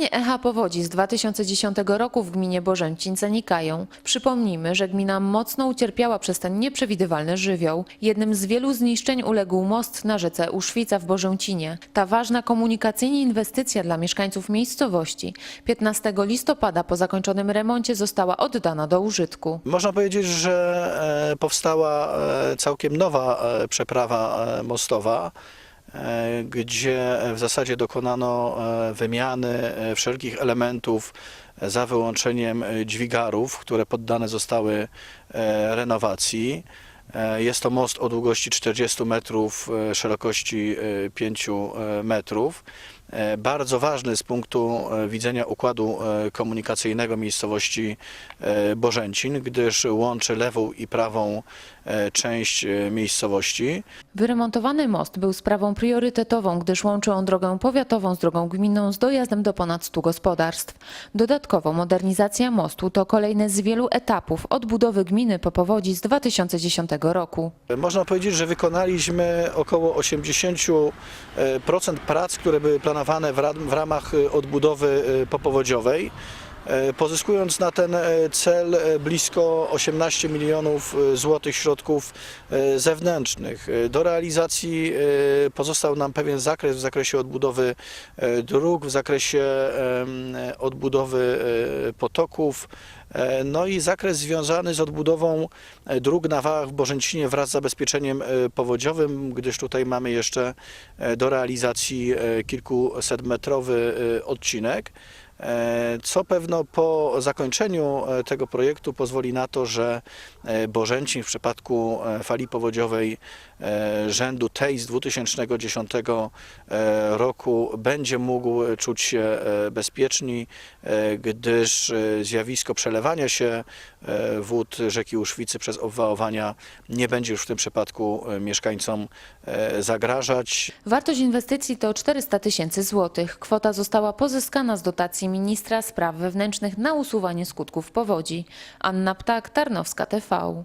Ostatnie echa powodzi z 2010 roku w gminie Bożęcin zanikają. Przypomnijmy, że gmina mocno ucierpiała przez ten nieprzewidywalny żywioł. Jednym z wielu zniszczeń uległ most na rzece Uszwica w Bożęcinie. Ta ważna komunikacyjnie inwestycja dla mieszkańców miejscowości 15 listopada po zakończonym remoncie została oddana do użytku. Można powiedzieć, że e, powstała e, całkiem nowa e, przeprawa mostowa, gdzie w zasadzie dokonano e, wymiany e, wszelkich elementów e, za wyłączeniem e, dźwigarów, które poddane zostały e, renowacji. E, Jest to most o długości 40 metrów, e, szerokości e, 5 e, metrów. E, Bardzo ważny z punktu e, widzenia układu e, komunikacyjnego miejscowości Bożęcin, gdyż łączy lewą i prawą część miejscowości. Wyremontowany most był sprawą priorytetową, gdyż łączy on drogę powiatową z drogą gminną z dojazdem do ponad 100 gospodarstw. Dodatkowo modernizacja mostu to kolejny z wielu etapów odbudowy gminy po powodzi z 2010 roku. Można powiedzieć, że wykonaliśmy około 80% prac, które były planowane w ra- w ramach e, odbudowy e, popowodziowej. E, Pozyskując na ten e, cel e, blisko 18 milionów złotych środków zewnętrznych. Do realizacji pozostał nam pewien zakres w zakresie odbudowy dróg, w zakresie odbudowy potoków, no i zakres związany z odbudową dróg na wałach w Bożęcinie wraz z zabezpieczeniem powodziowym, gdyż tutaj mamy jeszcze do realizacji kilkusetmetrowy odcinek. E, Co pewno po zakończeniu e, tego projektu pozwoli na to, że e, Bożęcin w przypadku fali powodziowej rzędu tej z 2010 e, roku będzie mógł czuć się bezpieczniej, e, gdyż zjawisko przelewania się wód rzeki Uszwicy przez obwałowania nie będzie już w tym przypadku mieszkańcom zagrażać. Wartość inwestycji to 400 tysięcy złotych. Kwota została pozyskana z dotacji ministra spraw wewnętrznych na usuwanie skutków powodzi. Anna Ptak, Tarnowska TV.